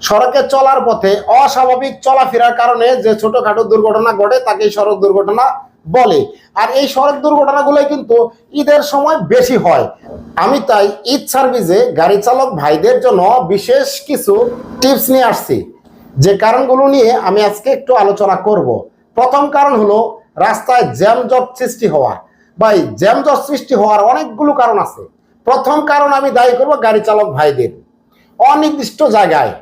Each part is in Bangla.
সড়কে চলার পথে অস্বাভাবিক চলাফেরার কারণে যে ছোটখাটো দুর্ঘটনা ঘটে, তাকে সড়ক দুর্ঘটনা বলে। আর এই সড়ক দুর্ঘটনাগুলো কিন্তু ঈদের সময় বেশি হয়। আমি তাই ঈদ সার্ভিসে গাড়ি চালক ভাইদের জন্য বিশেষ কিছু টিপস নিয়ে আসছি। যে কারণগুলো নিয়ে আমি আজকে একটু আলোচনা করব। প্রথম কারণ হলো রাস্তায় জ্যামজট সৃষ্টি হওয়া। ভাই, জ্যামজট সৃষ্টি হওয়ার অনেকগুলো কারণ আছে। প্রথম কারণ আমি দায়ী করব গাড়ি চালক ভাইদের। অনির্দিষ্ট জায়গায়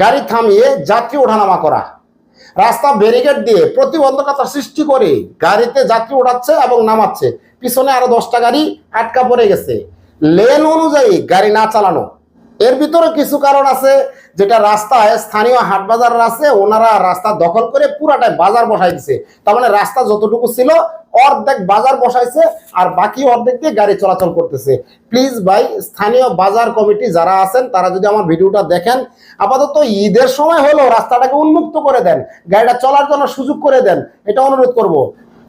গাড়ি থামিয়ে যাত্রী ওঠানামা করা। রাস্তা ব্যারিকেড দিয়ে প্রতিবন্ধকতা সৃষ্টি করে গাড়িতে যাত্রী ওঠাচ্ছে এবং নামাচ্ছে। পিছনে আরও দশটা গাড়ি আটকা পড়ে গেছে। লেন অনুযায়ী গাড়ি না চালানো এর ভিতরে কিছু কারণ আছে, যেটা রাস্তায় স্থানীয় হাট বাজার আছে, ওনারা রাস্তা দখল করে পুরাটাই বাজার বসাই দিছে। তার মানে রাস্তা যতটুকু ছিল, অর্ধেক বাজার বসাইছে আর বাকি অর্ধেক দিয়ে গাড়ি চলাচল করতেছে। প্লিজ ভাই, স্থানীয় বাজার কমিটি যারা আছেন, তারা যদি আমার ভিডিওটা দেখেন, আপাতত ঈদের সময় হলো রাস্তাটাকে উন্মুক্ত করে দেন, গাড়িটা চলার জন্য সুযোগ করে দেন, এটা অনুরোধ করব।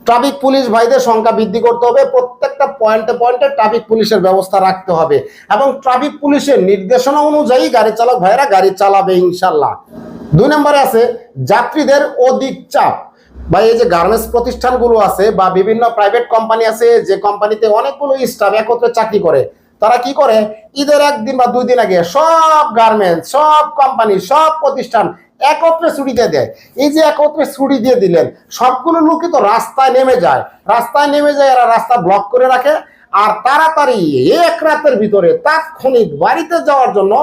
ট্রাফিক পুলিশ ভাইদের সংখ্যা বৃদ্ধি করতে হবে, প্রত্যেকটা পয়েন্টে পয়েন্টে ট্রাফিক পুলিশের ব্যবস্থা রাখতে হবে। এবং ট্রাফিক পুলিশের নির্দেশনা অনুযায়ী গাড়ি চালক ভাইরা গাড়ি চালাবে ইনশাল্লাহ দুই নম্বরে আছে যাত্রীদের অধিক চাপ। বা এই যে গার্মেন্টস প্রতিষ্ঠানগুলো আছে বা বিভিন্ন প্রাইভেট কোম্পানি আছে, যে কোম্পানিতে অনেকগুলো স্টাফ একত্রে চাকরি করে, তারা কি করে? ঈদের একদিন বা দুই দিন আগে সব গার্মেন্টস সব কোম্পানি সব প্রতিষ্ঠান একত্রে ছুটিতে দেয় এই যে একত্রে ছুটি দিয়ে দিলেন, সবগুলো লোকই তো রাস্তায় নেমে যায়। রাস্তায় নেমে যায়, এরা রাস্তা ব্লক করে রাখে। আর তাড়াতাড়ি এক রাতের ভিতরে তাৎক্ষণিক বাড়িতে যাওয়ার জন্য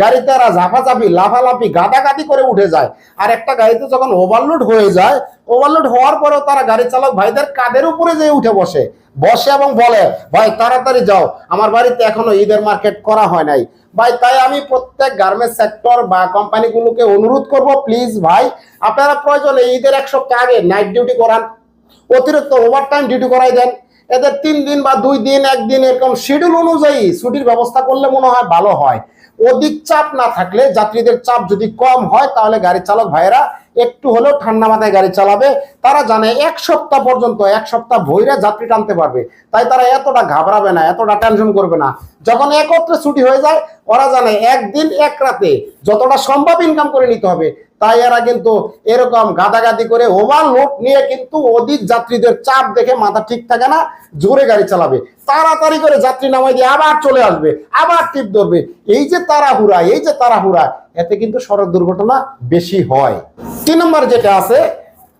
গাড়িতে এরা ঝাপাঝাপি, লাফালাফি, গাদাগাদি করে উঠে যায়। আর একটা গাড়িতে যখন ওভারলোড হয়ে যায় ওভারলোড হওয়ার পরেও তারা গাড়ি চালক ভাইদের কাদের উপরে যেয়ে উঠে বসে। বসে এবং বলে, ভাই, তাড়াতাড়ি যাও। আমার বাড়িতে এখনও ঈদের মার্কেট করা হয় নাই। ভাই, তাই আমি প্রত্যেক গার্মেন্টস সেক্টর বা কোম্পানিগুলোকে অনুরোধ করব প্লিজ ভাই, আপনারা প্রয়োজনে ঈদের এক সপ্তাহ আগে নাইট ডিউটি করান। অতিরিক্ত ওভার টাইম ডিউটি করাই দেন। এদের তিন দিন বা দুই দিন একদিন এরকম শিডিউল অনুযায়ী ছুটির ব্যবস্থা করলে মনে হয় ভালো হয়। অধিক চাপ না থাকলে, যাত্রীদের চাপ যদি কম হয়, তাহলে গাড়ি চালক ভাইয়েরা একটু হলেও ঠান্ডা মাথায় গাড়ি চালাবে। তারা জানে এক সপ্তাহ পর্যন্ত, এক সপ্তাহ ভৈরা যাত্রী টানতে পারবে। তাই তারা এতটা ঘাবড়াবে না, এতটা টেনশন করবে না। যখন একত্রে ছুটি হয়ে যায়, ওরা জানে একদিন, এক রাতে যতটা সম্ভব ইনকাম করে নিতে হবে। তাই এরা কিন্তু এরকম গাদাগাদি করে ওভারলোড নিয়ে কিন্তু অধিক যাত্রীদের চাপ দেখে মাথা ঠিক থাকে না, জোরে গাড়ি চালাবে। তাড়াতাড়ি করে যাত্রী নামাই দিয়ে আবার চলে আসবে, আবার টিপ ধরবে। এই যে তাড়াহুড়া এই যে তাড়াহুড়া এতে কিন্তু সড়ক দুর্ঘটনা বেশি হয়। তিন নম্বর যেটা আছে,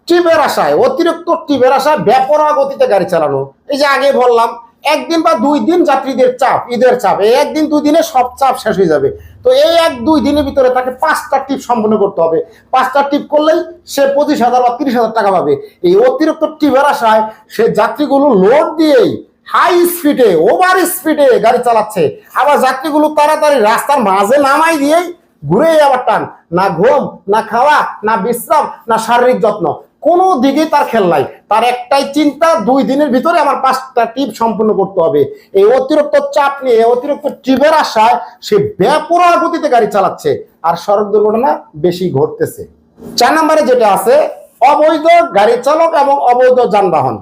টিপের আশায়, অতিরিক্ত টিপের আশায় বেপরোয়া গতিতে গাড়ি চালানো। এই যে আগে বললাম, একদিন বা দুই দিন যাত্রীদের চাপ, ঈদের চাপ একদিন দুই দিনে সব চাপ শেষ হয়ে যাবে। তো এই এক, দুই দিনের ভিতরে তাকে পাঁচটা টিপ সম্পন্ন করতে হবে। পাঁচটা টিপ করলেই সে পঁচিশ হাজার বা তিরিশ হাজার টাকা পাবে। এই অতিরিক্ত টিপের আশায় সে যাত্রীগুলো লোড দিয়েই হাই স্পিডে ওভার স্পিডে গাড়ি চালাচ্ছে। আবার যাত্রীগুলো তাড়াতাড়ি রাস্তার মাঝে নামাই দিয়েই ঘুরে আবার টান। না ঘুম, না খাওয়া, না বিশ্রাম, না শারীরিক যত্ন। কোনো দিকে তার খেল নাই। তার একটাই চিন্তা, দুই দিনের ভিতরে আমার পাঁচটা টিপ সম্পূর্ণ করতে হবে। এই অতিরিক্ত চাপ নিয়ে অতিরিক্ত টিপের আশায় সে ব্যাপরা গতিতে গাড়ি চালাচ্ছে আর সড়ক দুর্ঘটনা বেশি ঘটতেছে। চার নম্বরে যেটা আছে, অবৈধ গাড়ি চালক এবং অবৈধ যানবাহন।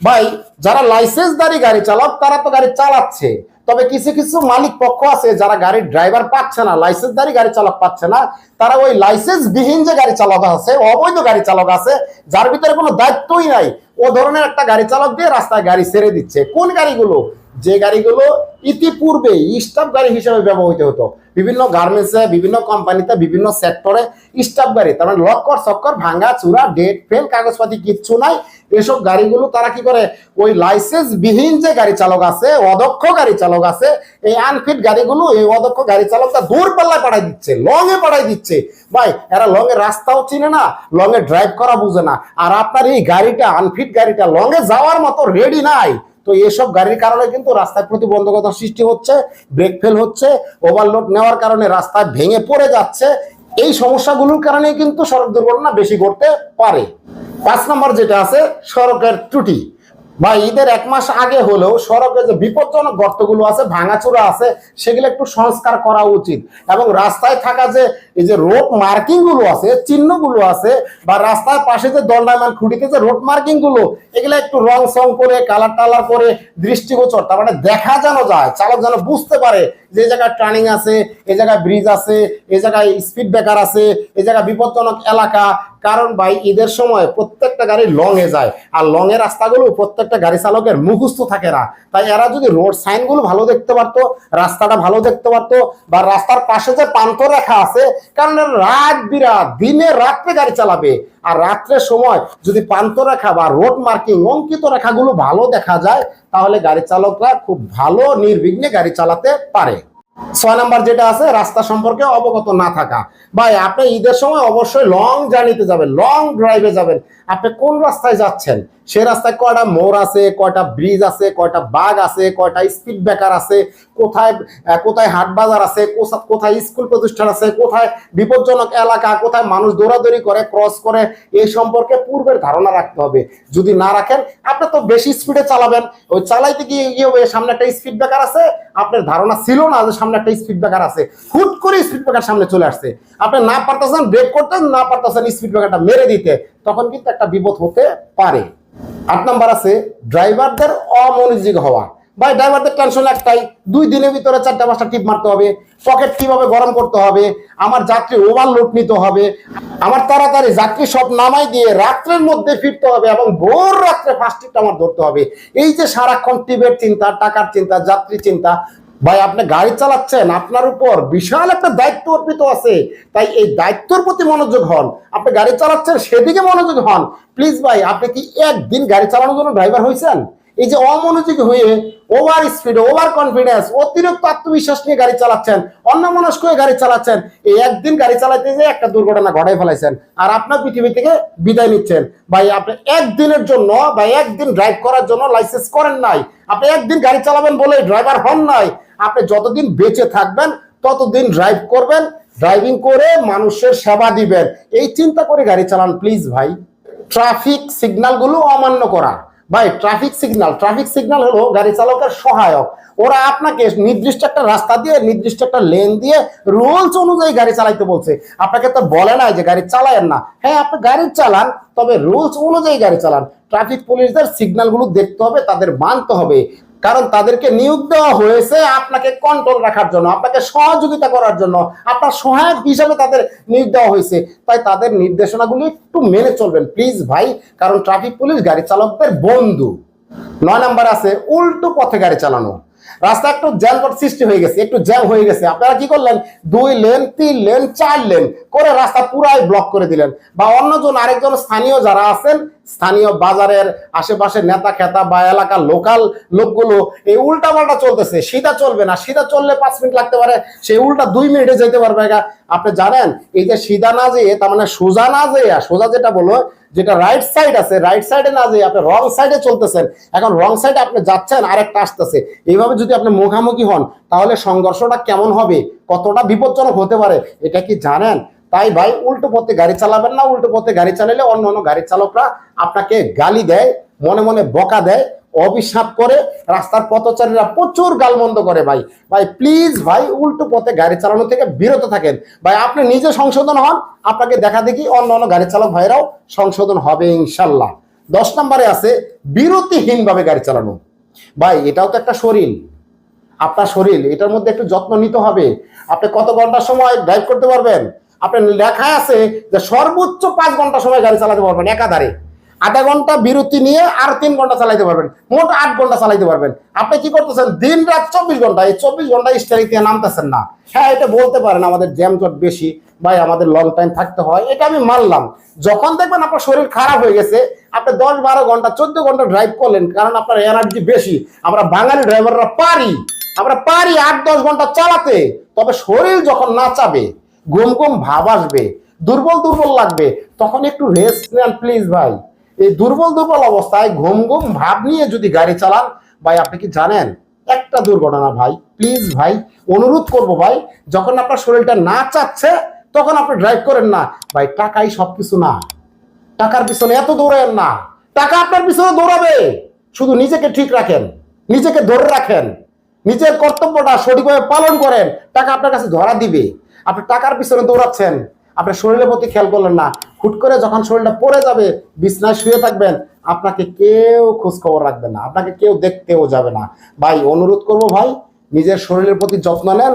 ভাই, যারা লাইসেন্সদারি গাড়ি চালক, তারা তো গাড়ি চালাচ্ছে। তবে কিছু কিছু মালিক পক্ষ আছে যারা গাড়ির ড্রাইভার পাচ্ছে না লাইসেন্সধারী গাড়ি চালক পাচ্ছে না। তারা ওই লাইসেন্স বিহীন যে গাড়ি চালক আছে, অবৈধ গাড়ি চালক আছে, যার ভিতরে কোনো দায়িত্বই নাই, ও ধরনের একটা গাড়ি চালক দিয়ে রাস্তায় গাড়ি ছেড়ে দিচ্ছে। কোন গাড়িগুলো? যে গাড়িগুলো ইতিপূর্বে স্টাফ গাড়ি হিসেবে ব্যবহৃত হতো। বিভিন্ন গার্মেন্টসে বিভিন্ন কোম্পানিতে বিভিন্ন সেক্টরে স্টাফ গাড়ি। তার মানে লক্কর চক্কর ভাঙ্গা, চূড়া ডেট ফেল কাগজপাতি কিচ্ছু নাই। এসব গাড়িগুলো তারা কি করে? ওই লাইসেন্স বিহীন যে গাড়ি চালক আছে, অদক্ষ গাড়ি চালক আছে, এই আনফিট গাড়িগুলো, এই অদক্ষ গাড়ি চালকটা দূর পাল্লায় পাঠাই দিচ্ছে লং এ পাঠাই দিচ্ছে। ভাই, এরা লং এর রাস্তাও চিনে না লং এ ড্রাইভ করা বুঝে না। আর আপনার এই গাড়িটা আনফিট গাড়িটা লং এ যাওয়ার মতো রেডি নাই। তো এসব গাড়ির কারণে কিন্তু রাস্তায় প্রতিবন্ধকতা সৃষ্টি হচ্ছে ব্রেক ফেল হচ্ছে ওভারলোড নেওয়ার কারণে রাস্তায় ভেঙে পড়ে যাচ্ছে। এই সমস্যাগুলোর কারণে কিন্তু সড়ক দুর্ঘটনা বেশি ঘটতে পারে। পাঁচ নম্বর যেটা আছে, সড়কের ত্রুটি। বা ঈদের এক মাস আগে হলেও সড়কে যে বিপজ্জনক গর্তগুলো আছে, ভাঙাচোরা আছে, সেগুলো একটু সংস্কার করা উচিত। এবং রাস্তায় থাকা যে এই যে রোড মার্কিংগুলো আছে, চিহ্নগুলো আছে, বা রাস্তার পাশে যে দণ্ডায়মান খুঁটিতে যে রোড মার্কিংগুলো এগুলো একটু রং সং করে কালার টালার করে দৃষ্টিগোচর, তার মানে দেখা যেন যায়, চালক যেন বুঝতে পারে যে জায়গায় টার্নিং আছে, এই জায়গায় ব্রিজ আছে, এই জায়গায় স্পিড ব্রেকার আছে, এই জায়গায় বিপজ্জনক এলাকা। কারণ ভাই, ঈদের সময় প্রত্যেকটা গাড়ি লং এ যায়, আর লং এর রাস্তাগুলো প্রত্যেকটা গাড়ি চালকের মুখস্থ থাকে না। তাই এরা যদি রোড সাইনগুলো ভালো দেখতে পারতো, রাস্তাটা ভালো দেখতে পারতো, বা রাস্তার পাশে যে প্রান্ত রেখা আছে কারণ রাত বিরাত, দিনে রাত্রে গাড়ি চালাবে। আর রাত্রের সময় যদি প্রান্ত রেখা বা রোড মার্কিং অঙ্কিত রেখাগুলো ভালো দেখা যায়, তাহলে গাড়ি চালকরা খুব ভালো, নির্বিঘ্নে গাড়ি চালাতে পারে। ছয় নাম্বার যেটা আছে, রাস্তা সম্পর্কে অবগত না থাকা। ভাই, আপনি ঈদের সময় অবশ্যই লং জার্নিতে যাবেন লং ড্রাইভে যাবেন। আপনি কোন রাস্তায় যাচ্ছেন? সে রাস্তায় কয়টা মোড় আছে, কয়টা ব্রিজ আছে, কয়টা বাঘ আছে, কয়টা স্পিড ব্রেকার আছে কোথায় কোথায় হাট বাজার আছে, কোথা- কোথায় স্কুল প্রতিষ্ঠান আছে, কোথায় বিপজ্জনক এলাকা, কোথায় মানুষ দৌড়াদৌড়ি করে ক্রস করে, এই সম্পর্কে পূর্বের ধারণা রাখতে হবে। যদি না রাখেন, আপনি তো বেশি স্পিডে চালাবেন। ওই চালাইতে গিয়ে হবে সামনে একটা স্পিড ব্রেকার আছে, আপনার ধারণা ছিল না যে সামনে একটা স্পিড ব্রেকার আছে। হুট করে স্পিড ব্রেকার সামনে চলে আসছে। আপনি না পারতেছেন ব্রেক করতে না পারতেছেন স্পিড ব্রেকারটা মেরে দিতে, তখন কিন্তু একটা বিপদ হতে পারে। আট নাম্বার আছে ড্রাইভারদের অমনোযোগী হওয়া। ভাই ড্রাইভারদের টেনশন একটাই, দুই দিনের ভিতরে চারটা পাঁচটা টিপ মারতে হবে পকেট কীভাবে গরম করতে হবে, আমার যাত্রী ওভারলোড নিতে হবে, আমার তাড়াতাড়ি যাত্রী সব নামাই দিয়ে রাত্রের মধ্যে ফিরতে হবে এবং ভোর রাত্রে ফার্স্ট টিপটা আমার ধরতে হবে। এই যে সারাক্ষণ টিপের চিন্তা, টাকার চিন্তা, যাত্রী চিন্তা, ভাই, আপনি গাড়ি চালাচ্ছেন, আপনার উপর বিশাল একটা দায়িত্ব অর্পিত আছে, তাই এই দায়িত্বর প্রতি মনোযোগ হন। আপনি গাড়ি চালাচ্ছেন, সেদিকে মনোযোগ হন। প্লিজ ভাই, আপনি কি একদিন গাড়ি চালানোর জন্য ড্রাইভার হয়েছেন? এই যে অমনোযোগী হয়ে ওভার স্পিড ওভার কনফিডেন্স অতিরিক্ত আত্মবিশ্বাস নিয়ে গাড়ি চালাচ্ছেন, অন্যমনস্ক হয়ে গাড়ি চালাচ্ছেন, এই একদিন গাড়ি চালাতে যে একটা দুর্ঘটনা ঘটাই ফেলাইছেন। আর আপনার পৃথিবী থেকে বিদায় নিচ্ছেন। ভাই, আপনি একদিনের জন্য বা একদিন ড্রাইভ করার জন্য লাইসেন্স করেন নাই। আপনি একদিন গাড়ি চালাবেন বলে ড্রাইভার হন নাই। আপনি যতদিন বেঁচে থাকবেন, ততদিন ড্রাইভ করবেন ড্রাইভিং করে মানুষের সেবা দিবেন। এই চিন্তা করে গাড়ি চালান প্লিজ ভাই। ট্রাফিক সিগন্যালগুলো অমান্য করা। ভাই ট্রাফিক সিগনাল ট্রাফিক সিগনাল হলো গাড়ি চালকের সহায়ক। ওরা আপনাকে নির্দিষ্ট একটা রাস্তা দিয়ে, নির্দিষ্ট একটা লেন দিয়ে রুলস অনুযায়ী গাড়ি চালাইতে বলছে। আপনাকে তো বলে না যে গাড়ি চালায়েন না। হ্যাঁ আপনি গাড়ি চালান, তবে রুলস অনুযায়ী গাড়ি চালান। ট্রাফিক পুলিশদের সিগনালগুলো দেখতে হবে, তাদের মানতে হবে। কারণ তাদেরকে নিয়োগ দেওয়া হয়েছে আপনাকে কন্ট্রোল রাখার জন্য, আপনাকে সহযোগিতা করার জন্য, আপনার সহায়ক হিসাবে তাদের নিয়োগ দেওয়া হয়েছে। তাই তাদের নির্দেশনাগুলি একটু মেনে চলবেন প্লিজ ভাই, কারণ ট্রাফিক পুলিশ গাড়ি চালকদের বন্ধু। নয় নাম্বার আছে, উল্টো পথে গাড়ি চালানো। রাস্তা একটু জ্যামপট সৃষ্টি হয়ে গেছে, একটু জ্যাম হয়ে গেছে। আপনারা কি করলেন? দুই লেন, তিন লেন, চার লেন করে রাস্তা পুরাই ব্লক করে দিলেন। বা অন্যজন, আরেকজন স্থানীয় যারা আছেন স্থানীয় বাজারের আশেপাশে নেতা, খেতা বা এলাকার লোকাল লোকগুলো এই উল্টা পাল্টা চলতেছে। সিধা চলবে না। সিধা চললে পাঁচ মিনিট লাগতে পারে। সেই উল্টা দুই মিনিটে যেতে পারবে। আপনি জানেন, এই যে সিধা না যেয়ে, তার মানে সোজা না যেয়ে, সোজা যেটা বলো যেটা রাইট সাইড আছে রাইট সাইডে না যেয়ে আপনি রং সাইডে চলতেছেন। এখন রং সাইডে আপনি যাচ্ছেন, আরেকটা আসতেছে। এইভাবে যদি আপনি মুখামুখি হন, তাহলে সংঘর্ষটা কেমন হবে? কতটা বিপজ্জনক হতে পারে? এটা কি জানেন? তাই ভাই উল্টো পথে গাড়ি চালাবেন না, উল্টো পথে গাড়ি চালালে অন্য অন্য গাড়ি চালকরা আপনাকে গালি দেয়, মনে মনে বকা দেয়, অভিশাপ করে। রাস্তার পথচারীরা প্রচুর গালমন্দ করে ভাই। ভাই প্লিজ ভাই, উল্টো পথে গাড়ি চালানো থেকে বিরত থাকেন। ভাই, আপনি নিজে সংশোধন হন, আপনাকে দেখা দেখি অন্য অন্য গাড়ি চালক ভাইরাও সংশোধন হবে ইনশাল্লাহ। দশ নম্বরে আছে, বিরতিহীনভাবে গাড়ি চালানো। ভাই, এটাও তো একটা শরীর। আপনার শরীর, এটার মধ্যে একটু যত্ন নিতে হবে। আপনি কত ঘণ্টা সময় ড্রাইভ করতে পারবেন? আপনার লেখা আছে যে সর্বোচ্চ পাঁচ ঘণ্টা সময় গাড়ি চালাতে পারবেন একাধারে। আধা ঘণ্টা বিরতি নিয়ে আর তিন ঘণ্টা চালাইতে পারবেন। মোট আট ঘণ্টা চালাইতে পারবেন। আপনি কি করতেছেন? দিন রাত চব্বিশ ঘণ্টা। এই চব্বিশ ঘণ্টা স্টারিং দিয়ে নামতেছেন না। হ্যাঁ এটা বলতে পারেন আমাদের জ্যাম জট বেশি ভাই আমাদের লং টাইম থাকতে হয়। এটা আমি মানলাম। যখন দেখবেন আপনার শরীর খারাপ হয়ে গেছে, আপনি দশ বারো ঘণ্টা, চোদ্দ ঘণ্টা ড্রাইভ করলেন, কারণ আপনার এনার্জি বেশি। আমরা বাঙালি ড্রাইভাররা পারি। আমরা পারি আট, দশ ঘণ্টা চালাতে। তবে শরীর যখন না চাবে ঘুম ঘুম ভাব আসবে, দুর্বল দুর্বল লাগবে। তখন একটু রেস্ট নেন প্লিজ ভাই। এই দুর্বল দুর্বল অবস্থায় ঘুম ঘুম ভাব নিয়ে যদি গাড়ি চালান, ভাই আপনি কি জানেন? একটা দুর্ঘটনা ভাই প্লিজ ভাই, অনুরোধ করব ভাই, যখন আপনার শরীরটা না চাচ্ছে, তখন আপনি ড্রাইভ করেন না। ভাই টাকাই সবকিছু না। টাকার পিছনে এত দৌড়াবেন না। টাকা আপনার পিছনে দৌড়াবে। শুধু নিজেকে ঠিক রাখেন, নিজেকে ধরে রাখেন। নিজের কর্তব্যটা সঠিকভাবে পালন করেন, টাকা আপনার কাছে ধরা দিবে। আপনি টাকার পিছনে দৌড়াচ্ছেন। আপনার শরীরের প্রতি খেয়াল করলেন না। হুট করে যখন শরীরটা পড়ে যাবে, বিছনায় শুয়ে থাকবেন, আপনাকে কেউ খোঁজ খবর রাখবে না। আপনাকে কেউ দেখতেও যাবে না। ভাই, অনুরোধ করব ভাই, নিজের শরীরের প্রতি যত্ন নেন।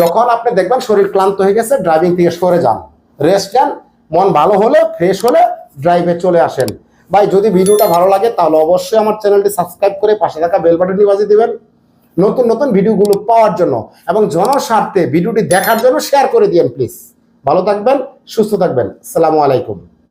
যখন আপনি দেখবেন শরীর ক্লান্ত হয়ে গেছে ড্রাইভিং থেকে সরে যান। রেস্ট নেন। মন ভালো হলে ফ্রেশ হলে ড্রাইভে চলে আসেন। ভাই, যদি ভিডিওটা ভালো লাগে, তাহলে অবশ্যই আমার চ্যানেলটি সাবস্ক্রাইব করে পাশে থাকা বেল বাটনটি বাজিয়ে দিবেন। নতুন নতুন ভিডিওগুলো পাওয়ার জন্য এবং জনস্বার্থে ভিডিওটি দেখার জন্য শেয়ার করে দিয়েন প্লিজ ভালো থাকবেন, সুস্থ থাকবেন। সালামু আলাইকুম।